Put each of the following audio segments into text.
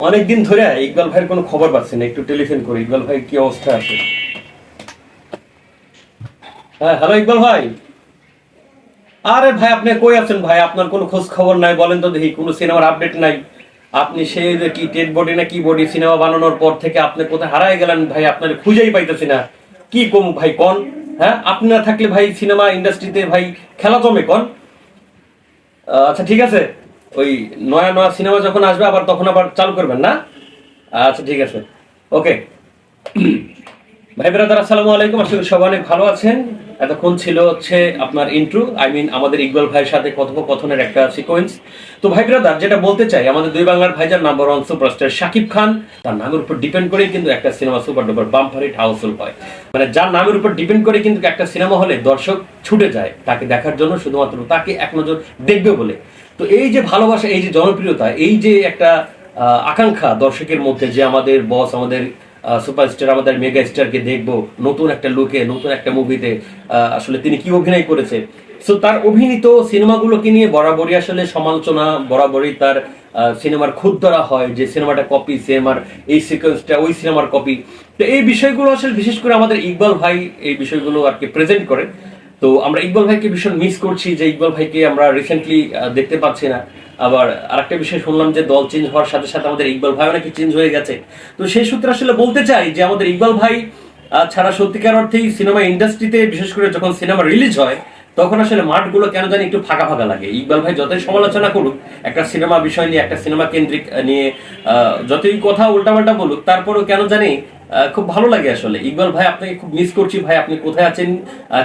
অনেকদিন ধরে ইকবাল ভাইয়ের কোনো খবর পাচ্ছি না, একটু টেলিফোন করি। ইকবাল ভাই, কি অবস্থা আছে? হ্যাঁ হ্যালো ইকবাল ভাই। আরে ভাই, আপনি কই আছেন ভাই? আপনার কোনো খোঁজ খবর নাই, বলেন তো দেখি, কোনো সিনেমার আপডেট নাই। আপনি যে কি টেট বডি না কি বডি সিনেমা বানানোর পর থেকে আপনি কোথায় হারায় গেলেন ভাই? আপনার খুঁজেই পাইতেছি না। কি কম ভাই, কোন? হ্যাঁ আপনি না থাকলে ভাই সিনেমা ইন্ডাস্ট্রিতে ভাই খেলা জমে, কোন? আচ্ছা ঠিক আছে। ওই নয়া নয়া সিনেমা যখন আসবে, আবার তখন আবার চালু করবেন না? আচ্ছা ঠিক আছে। ওকে। ভাই বেরাদার আসসালামু আলাইকুম। করি সবাই অনেক ভালো আছেন। এতক্ষণ ছিল হচ্ছে আপনার ইন্ট্রো আই মিন আমাদের ইকবাল ভাইয়ের সাথে কথোপকথনের একটা সিকোয়েন্স তো ভাই ব্রাদার যেটা বলতে চাই, আমাদের দুই বাংলার visor number one superstar Shakib Khan, তার নামের উপর ডিপেন্ড করেই কিন্তু একটা cinema super duper bumper hit housefull হয়। মানে যার নামের উপর ডিপেন্ড করে কিন্তু একটা সিনেমা হলে দর্শক ছুটে যায়, তাকে দেখার জন্য শুধুমাত্র তাকে এক নজর দেখবে বলে। তো এই যে ভালোবাসা, এই যে জনপ্রিয়তা, এই যে একটা আকাঙ্ক্ষা দর্শকের মধ্যে যে আমাদের বস আমাদের সুপারস্টার আমাদের মেগা স্টারকে দেখব, নতুন একটা লুকে নতুন একটা মুভিতে আসলে তিনি কি অভিনয় করেছে? সো তার অভিনীত সিনেমাগুলোকে নিয়ে বরাবরই আসলে সমালোচনা, বরাবরই তার সিনেমার খুদ ধরা হয়, যে সিনেমাটা কপি সিনেমার এই সিকোয়েন্সটা ওই সিনেমার কপি তো এই বিষয়গুলো আসলে বিশেষ করে আমাদের ইকবাল ভাই এই বিষয়গুলো আর কি প্রেজেন্ট করে। তো আমরা ইকবাল ভাইকে ভীষণ মিস করছি, যে ইকবাল ভাইকে আমরা রিসেন্টলি দেখতে পাচ্ছি না। আবার আরেকটা বিষয় শুনলাম যে দল চেঞ্জ হওয়ার সাথে সাথে আমাদের ইকবাল ভাই নাকি চেঞ্জ হয়ে গেছে। তো সেই সূত্রে আসলে বলতে চাই যে আমাদের ইকবাল ভাই ছাড়া সত্যিকার অর্থেই সিনেমা ইন্ডাস্ট্রিতে, বিশেষ করে যখন সিনেমা রিলিজ হয়, তখন আসলে মাঠগুলো কেন জানি একটু ফাঁকা ফাঁকা লাগে। ইকবাল ভাই যতই সমালোচনা করুক, একটা সিনেমা বিষয় নিয়ে, একটা সিনেমা কেন্দ্রিক নিয়ে যতই কথা উল্টাপাল্টা বলুক, তারপরেও কেন জানি খুব ভালো লাগে আসলে। ইকবাল ভাই, আপনাকে খুব মিস করছি। ভাই, আপনি কোথায় আছেন?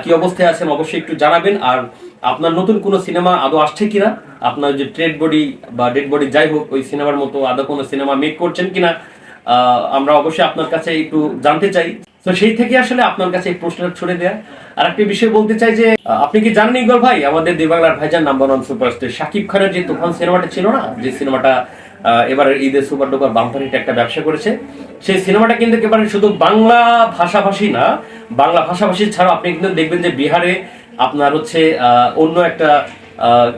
কি অবস্থায় আছেন? অবশ্যই একটু জানাবেন। আর আপনার নতুন কোনো সিনেমা আদৌ আসছে কিনা? আপনার যে ট্রেড বডি বা ডেড বডি যাই হোক, ওই সিনেমার মতো আদৌ কোনো সিনেমা মেক করছেন কিনা? আমরা অবশ্যই আপনার কাছে একটু জানতে চাই। তো সেই থেকে আসলে আপনার কাছে এই প্রশ্নটা ছুড়ে দেয়া। আর একটা বিষয় বলতে চাই যে আপনি কি জানেন ইকবাল ভাই? আমাদের দেব বাংলার ভাইজান নাম্বার ওয়ান সুপারস্টার শাকিব খানের যে তুফান সিনেমাটা ছিল না, যে সিনেমাটা আহ, এবারে ঈদের সুপার ডুপার বাম্পার হিট একটা ব্যবসা করেছে। সেই সিনেমাটা কিন্তু একেবারে শুধু বাংলা ভাষাভাষী না বাংলা ভাষাভাষী ছাড়াও আপনি কিন্তু দেখবেন যে বিহারে আপনার হচ্ছে অন্য একটা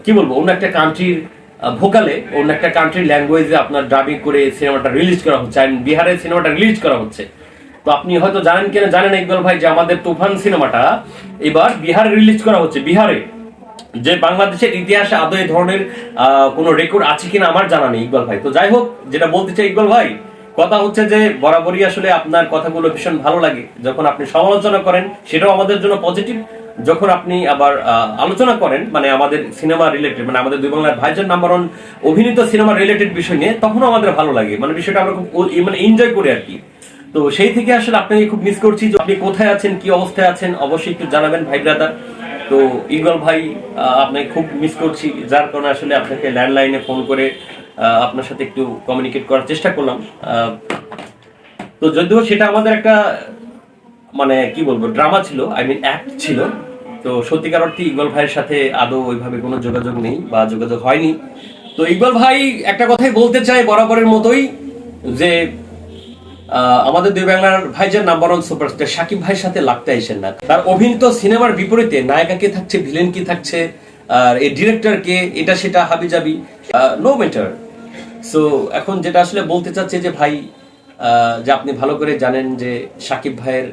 কি বলব অন্য একটা কান্ট্রির ভোকালে অন্য একটা কান্ট্রির ল্যাঙ্গুয়েজে আপনার ডাবিং করে সিনেমাটা রিলিজ করা হচ্ছে আর বিহারের সিনেমাটা রিলিজ করা হচ্ছে। তো আপনি হয়তো জানেন কিনা জানেন ইকবাল ভাই যে আমাদের তুফান সিনেমাটা এবার বিহারে রিলিজ করা হচ্ছে বিহারে। যে বাংলাদেশের ইতিহাসে আদৌ এই ধরনের কোনো রেকর্ড আছে কিনা আমার জানা নেই ইকবাল ভাই। তো যাই হোক, যেটা বলতে চাই ইকবাল ভাই, কথা হচ্ছে যে বরাবরই আসলে আপনার কথাগুলো ভীষণ ভালো লাগে। যখন আপনি সমালোচনা করেন, সেটাও আমাদের জন্য পজিটিভ যখন আপনি আবার আলোচনা করেন মানে আমাদের সিনেমা রিলেটেড মানে আমাদের দুই বাংলার ভাইজান নাম্বার ওয়ান অভিনীত সিনেমা রিলেটেড বিষয় নিয়ে, তখনও আমাদের ভালো লাগে। মানে বিষয়টা আমরা খুব মানে এনজয় করি আর কি। তো সেই থেকে আসলে আপনাকে খুব মিস করছি যে আপনি কোথায় আছেন, কি অবস্থায় আছেন, অবশ্যই একটু জানাবেন ভাই ব্রাদার তো ইগল ভাই আপনাকে খুব মিস করছি, যার কারণে আসলে আপনাকে ল্যান্ডলাইনে ফোন করে আপনার সাথে একটু কমিউনিকেট করার চেষ্টা করলাম। তো যদিও সেটা আমাদের একটা মানে কি বলব ড্রামা ছিল আই মিন অ্যাক্ট ছিল। তো সত্যিকার অর্থে ইকবাল ভাইয়ের সাথে আদৌ ওইভাবে কোনো যোগাযোগ নেই বা যোগাযোগ হয়নি। তো ইকবাল ভাই একটা কথাই বলতে চাই বরাবরের মতোই, যে আমাদের দুই বাংলার ভাইজান নাম্বার ওয়ান সুপারস্টার সাকিব ভাইয়ের সাথে লাগতে আইসেন না। তার অভিনীত সিনেমার বিপরীতে নায়িকা কে থাকছে ভিলেন কি থাকছে, আর এই ডিরেক্টর কে, এটা সেটা হাবি যাবি নো ম্যাটার সো এখন যেটা আসলে বলতে চাচ্ছি যে ভাই যে আপনি ভালো করে জানেন যে সাকিব ভাইয়ের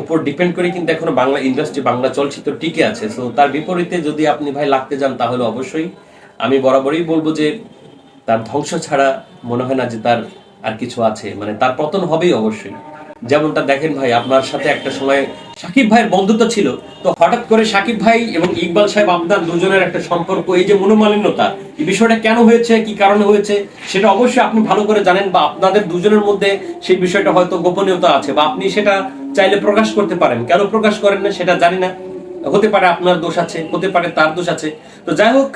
উপর ডিপেন্ড করে কিন্তু এখনও বাংলা ইন্ডাস্ট্রি বাংলা চলচ্চিত্র টিকে আছে। সো তার বিপরীতে যদি আপনি ভাই লাগতে যান তাহলে অবশ্যই আমি বরাবরই বলব যে তার ধ্বংস ছাড়া মনে হয় না যে তার আর কিছু আছে। মানে তার পতন হবেই অবশ্যই। যেমনটা দেখেন ভাই, আপনার সাথে একটা সময় সাকিব ভাইয়ের বন্ধুত্ব ছিল। তো হঠাৎ করে সাকিব ভাই এবং ইকবাল সাহেব আপনার দুজনের একটা সম্পর্ক, এই যে মনোমালিন্যতা, এই বিষয়টা কেন হয়েছে, কি কারণে হয়েছে, সেটা অবশ্যই আপনি ভালো করে জানেন বা আপনাদের দুজনের মধ্যে সেই বিষয়টা হয়তো গোপনীয়তা আছে বা আপনি সেটা চাইলে প্রকাশ করতে পারেন। কেন প্রকাশ করেন না সেটা জানি না। হতে পারে আপনার দোষ আছে, হতে পারে তার দোষ আছে। তো যাই হোক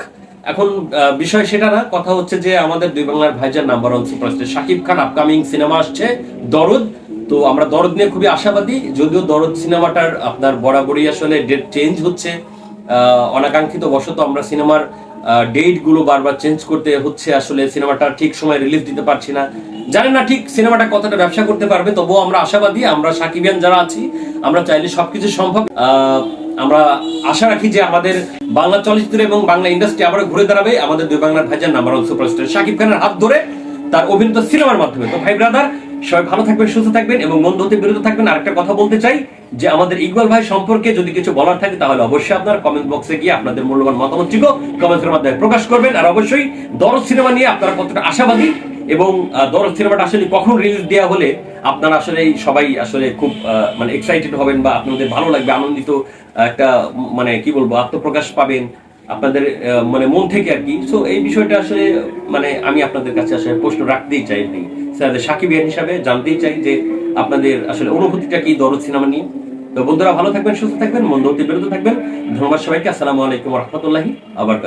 এখন বিষয় সেটা না, কথা হচ্ছে যে আমাদের দুই বাংলার ভাইজান number one superstar Shakib Khan upcoming cinema আসছে, দরদ। তো আমরা দরদ নিয়ে খুবই আশাবাদী, যদিও দরদ সিনেমাটার আপনার বরাবরই আসলে ডেট চেঞ্জ হচ্ছে। অনাকাঙ্ক্ষিত বশত আমরা সিনেমার ডেটগুলো বারবার চেঞ্জ করতে হচ্ছে, আসলে সিনেমাটা ঠিক সময় রিলিজ দিতে পারছি না। জানি না ঠিক সিনেমাটা কতটা ব্যবসা করতে পারবে, তবুও আমরা আশাবাদী, আমরা সাকিবিয়ান যারা আছি, আমরা চাইলে সবকিছু সম্ভব। আমরা আশা রাখি যে আমাদের বাংলা চলচ্চিত্র এবং বাংলা ইন্ডাস্ট্রি আবার ঘুরে দাঁড়াবে। আমাদের দুই বাংলার ভাইজান নাম্বার ওয়ান সুপারস্টার শাকিব খানের হাত ধরে তার অভিনীত সিনেমার মাধ্যমে। তো ভাই ব্রাদার সবাই ভালো থাকবেন, সুস্থ থাকবেন এবং মন্দ হতে বিরত থাকবেন। আরেকটা কথা বলতে চাই যে আমাদের ইকবাল ভাই সম্পর্কে যদি কিছু বলার থাকে তাহলে অবশ্যই আপনার কমেন্ট বক্সে গিয়ে আপনাদের মূল্যবান মতামতটিও কমেন্টের মাধ্যমে প্রকাশ করবেন। আর অবশ্যই দরদ সিনেমা নিয়ে আপনারা কতটা আশাবাদী এবং দরদ সিনেমাটা আসলে কখন রিলিজ দেওয়া হলে আপনারা আসলে সবাই আসলে খুব মানে এক্সাইটেড হবেন বা আপনাদের ভালো লাগবে, আনন্দিত একটা মানে কি বলব, আত্মপ্রকাশ পাবেন আপনাদের মানে মন থেকে আর কি। সো এই বিষয়টা আসলে মানে আমি আপনাদের কাছে আসলে প্রশ্ন রাখতেই চাই আর কি। স্যার, সাকিব ইয়ান হিসাবে জানতেই চাই যে আপনাদের আসলে অনুভূতিটা কি দরদ সিনেমা নিয়ে। তো বন্ধুরা, ভালো থাকবেন, সুস্থ থাকবেন মন্দ বিরত থাকবেন। ধন্যবাদ সবাইকে। আসসালামু আলাইকুম রহমতুল্লাহি আবার